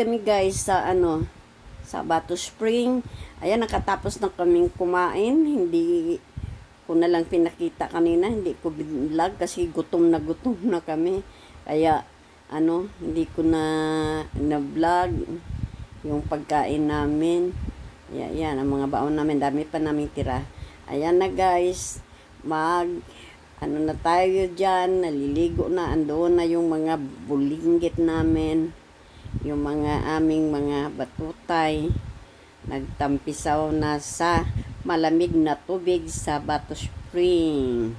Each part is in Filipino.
Kami guys sa ano, sa Bato Spring. Ayan, nakatapos na kaming kumain. Hindi ko na lang pinakita kanina. Hindi ko binlog kasi gutom na gutom na kami. Kaya, ano, hindi ko na na-vlog yung pagkain namin. Ayan, yan, ang mga baon namin. Dami pa namin tira. Ayan na guys. Mag, ano na tayo dyan. Naliligo na. Andoon na yung mga bulinggit namin yung mga aming mga batutay nagtampisaw na sa malamig na tubig sa Bato Spring.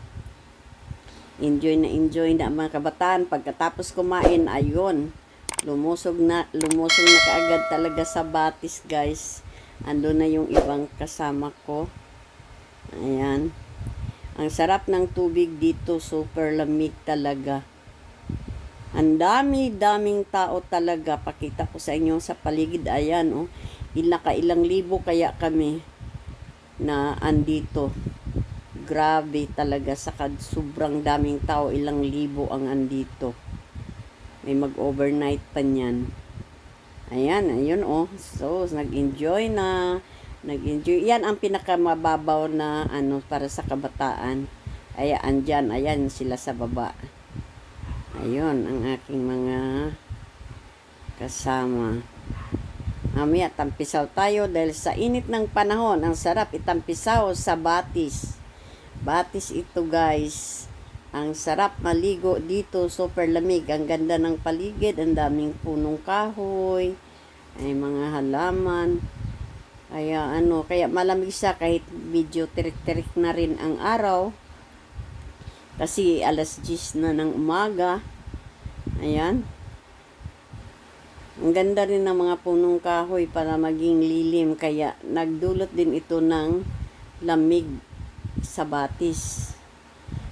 Enjoy na enjoy na mga kabataan. Pagkatapos kumain, ayun, lumusog na, lumusog na kaagad talaga sa batis, guys. Ando na yung ibang kasama ko. Ayan. Ang sarap ng tubig dito, super lamig talaga. Ang dami-daming tao talaga. Pakita ko sa inyo sa paligid. Ayan, oh. Ila ka ilang libo kaya kami na andito. Grabe talaga. Saka sobrang daming tao. Ilang libo ang andito. May mag-overnight pa niyan. Ayan, ayun oh. So, nag-enjoy na. Nag-enjoy. Yan ang pinakamababaw na ano para sa kabataan. Ay, andyan. Ayan sila sa baba. Ayun, ang aking mga kasama. Mamaya, tampisaw tayo dahil sa init ng panahon, ang sarap itampisaw sa batis. Batis ito guys. Ang sarap maligo dito, super lamig. Ang ganda ng paligid, ang daming punong kahoy, ay mga halaman. Kaya ano, kaya malamig siya kahit medyo tirik-tirik na rin ang araw. Kasi alas 10 na ng umaga. Ayan. Ang ganda rin ng mga punong kahoy para maging lilim. Kaya nagdulot din ito ng lamig sa batis.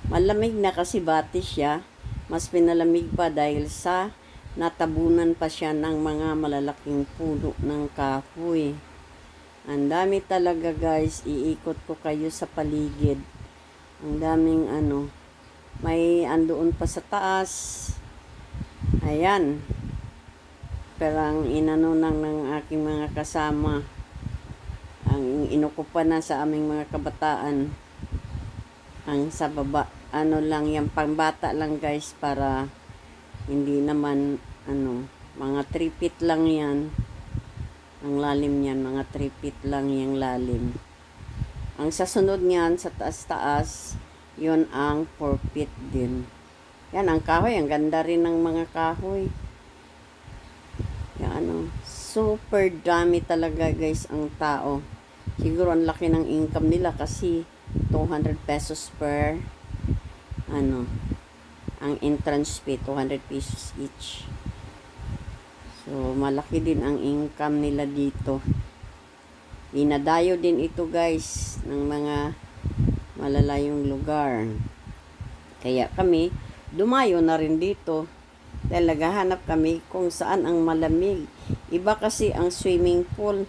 Malamig na kasi batis siya. Mas pinalamig pa dahil sa natabunan pa siya ng mga malalaking puno ng kahoy. Ang dami talaga guys. Iikot ko kayo sa paligid. Ang daming ano, may andoon pa sa taas. Ayan. Pero ang inano nang ng aking mga kasama, ang inukupan na sa aming mga kabataan, ang sa baba, ano lang yan, pangbata lang guys, para hindi naman, ano, mga 3 feet lang yan. Ang lalim niyan, mga 3 feet lang yung lalim. Ang sasunod niyan, sa taas-taas, yun ang 4 feet din. Yan, ang kahoy. Ang ganda rin ng mga kahoy. Yan, ano. Super dami talaga, guys, ang tao. Siguro ang laki ng income nila kasi 200 pesos per ano ang entrance fee 200 pesos each so malaki din ang income nila dito dinadayo din ito guys ng mga malalayong lugar kaya kami dumayo na rin dito dahil naghahanap kami kung saan ang malamig. Iba kasi ang swimming pool,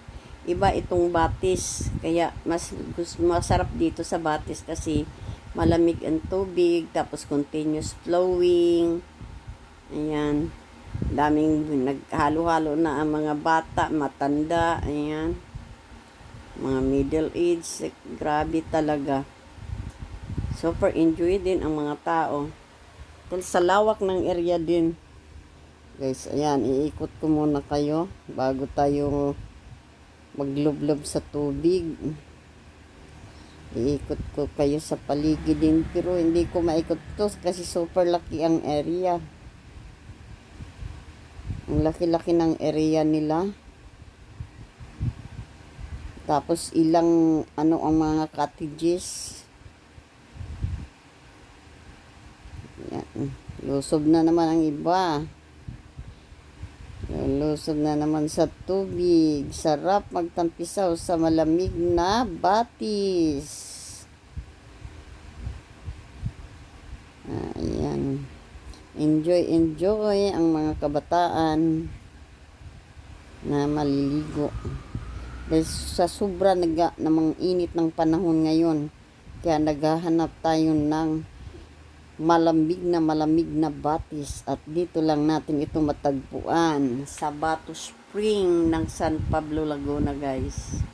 iba itong batis. Kaya mas, mas masarap dito sa batis kasi malamig ang tubig, tapos continuous flowing. Ayan. Daming naghalo-halo na ang mga bata, matanda, ayan. Mga middle age, grabe talaga. Super enjoy din ang mga tao. Dahil sa lawak ng area din. Guys, ayan, iikot ko muna kayo bago tayo maglublob sa tubig. Iikot ko kayo sa paligid din pero hindi ko maikot to kasi super laki ang area. Ang laki-laki ng area nila. Tapos ilang ano ang mga cottages. Yan. Lusob na naman ang iba. Lusob na naman sa tubig. Sarap magtampisaw sa malamig na batis. Ayan. Enjoy, enjoy ang mga kabataan na maliligo. Dahil sa sobra naga, namang init ng panahon ngayon. Kaya naghahanap tayo ng malamig na malamig na batis at dito lang natin ito matagpuan sa Bato Spring ng San Pablo, Laguna guys.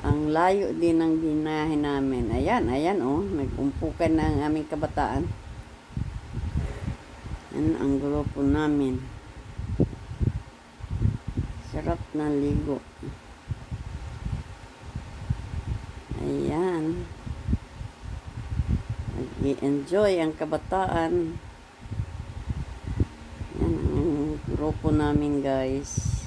Ang layo din ng binahe namin. Ayan, ayan oh, nagumpukan na ang aming kabataan. Yan ang grupo namin. Sarap na ligo. Ayan. Nag-enjoy ang kabataan. Yan ang grupo namin guys.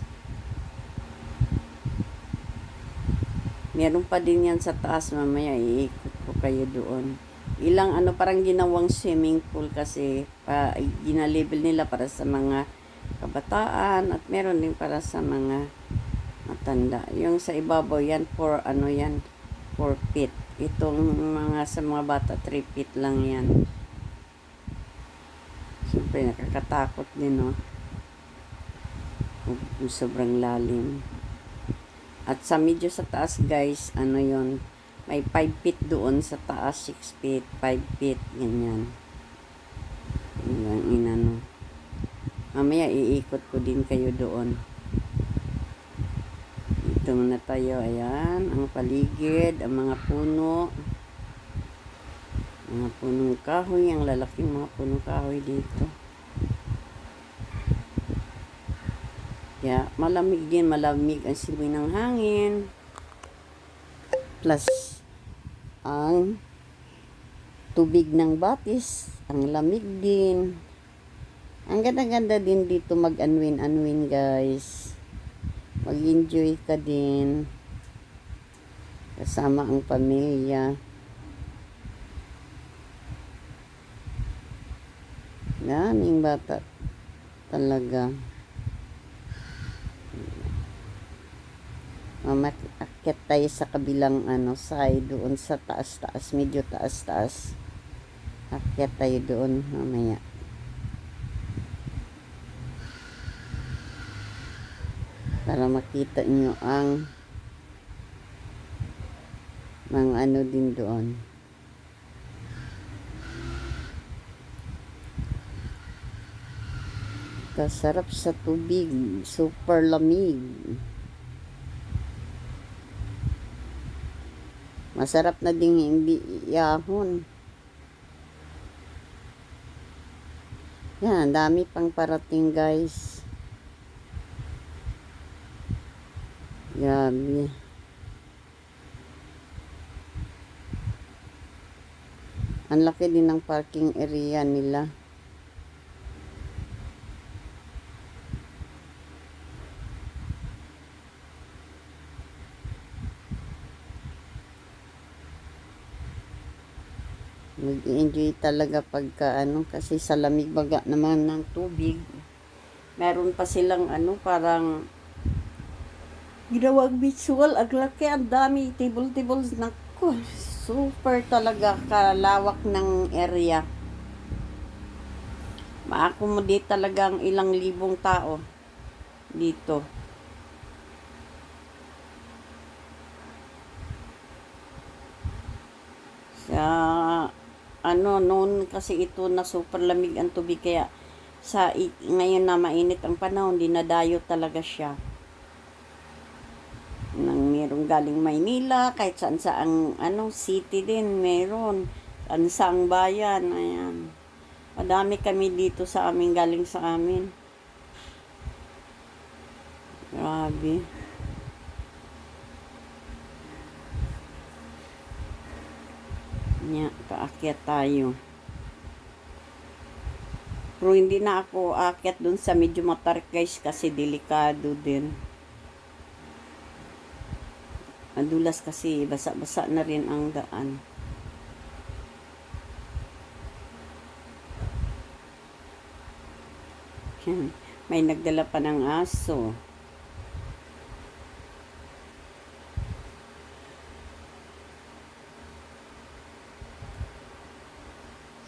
Meron pa din yan sa taas mamaya iikot ko kayo doon. Ilang ano parang ginawang swimming pool kasi pa ginalabel nila para sa mga kabataan at meron din para sa mga matanda. Yung sa ibabaw yan for ano yan 4 feet. Itong mga sa mga bata 3 feet lang yan. Siyempre nakakatakot din no. Kung sobrang lalim. At sa medyo sa taas guys, ano yon may 5 feet doon sa taas, 6 feet, 5 feet, ganyan. Hanggang inano. Mamaya iikot ko din kayo doon. Dito muna tayo, ayan, ang paligid, ang mga puno. Mga punong kahoy, ang lalaking mga punong kahoy dito. Kaya malamig din, malamig ang simoy ng hangin. Plus, ang tubig ng batis, ang lamig din. Ang ganda-ganda din dito mag-unwin-unwin guys. Mag-enjoy ka din. Kasama ang pamilya. Daming bata talaga. Mamakyat tayo sa kabilang ano, side doon sa taas-taas, medyo taas-taas. Akyat tayo doon mamaya. Para makita nyo ang mga ano din doon. Kasarap sa tubig, super lamig. Masarap na ding hindi yahon. Yan, dami pang parating guys. Grabe. Ang laki din ng parking area nila. Mag-enjoy talaga pagka ano kasi sa lamig baga naman ng tubig. Meron pa silang ano parang ginawang visual ang laki ang dami table tables nako super talaga kalawak ng area. Ma-accommodate talaga ang ilang libong tao dito. Sa ano noon kasi ito na super lamig ang tubig kaya sa ngayon na mainit ang panahon dinadayo talaga siya galing Maynila kahit saan sa ang ano city din meron saan saang bayan ayan madami kami dito sa amin galing sa amin grabe Nya, paakyat tayo. Pero hindi na ako aakyat dun sa medyo matarik guys kasi delikado din. Madulas kasi basa-basa na rin ang daan. Yan. May nagdala pa ng aso.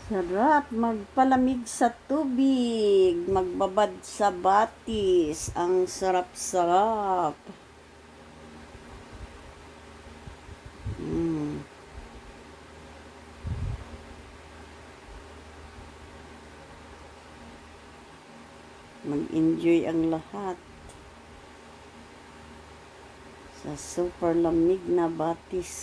Sarap magpalamig sa tubig, magbabad sa batis. Ang sarap-sarap. Mag-enjoy ang lahat. Sa super lamig na batis.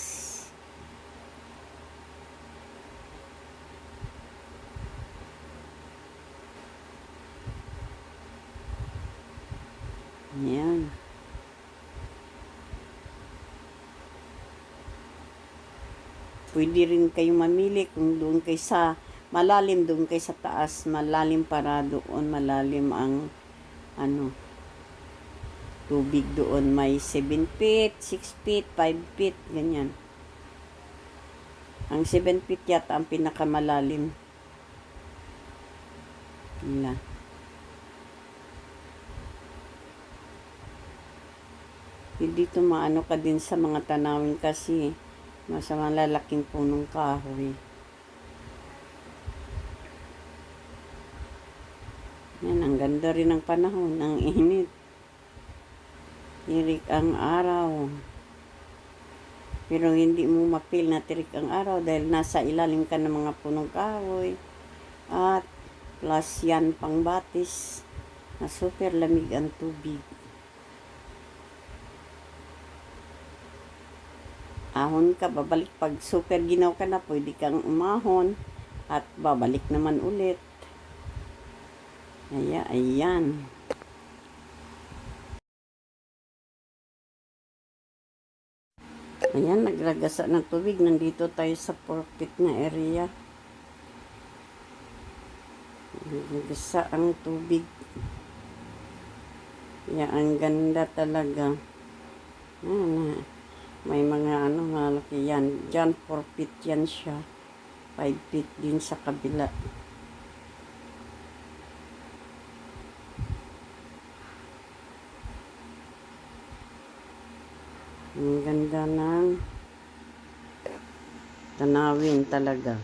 Yan. Pwede rin kayo mamili kung doon kay sa malalim doon kay sa taas, malalim para doon malalim ang ano tubig doon may 7 feet, 6 feet, 5 feet, ganyan. Ang 7 feet yata ang pinakamalalim. Nila. Hindi dito maano ka din sa mga tanawin kasi nasa malalaking punong kahoy. Yan, ang ganda rin ng panahon, ang init. Tirik ang araw. Pero hindi mo mapil na tirik ang araw dahil nasa ilalim ka ng mga punong kahoy. At plus yan pang batis na super lamig ang tubig. ahon ka, babalik pag super ginaw ka na, pwede kang umahon at babalik naman ulit. Kaya, ayan. Ayan, nagragasa ng tubig. Nandito tayo sa forfeit na area. Nagragasa ang tubig. Kaya, ang ganda talaga. Ayan, may mga ano, malaki yan. Diyan, 4 feet yan siya. 5 feet din sa kabila. Ang ganda ng tanawin talaga.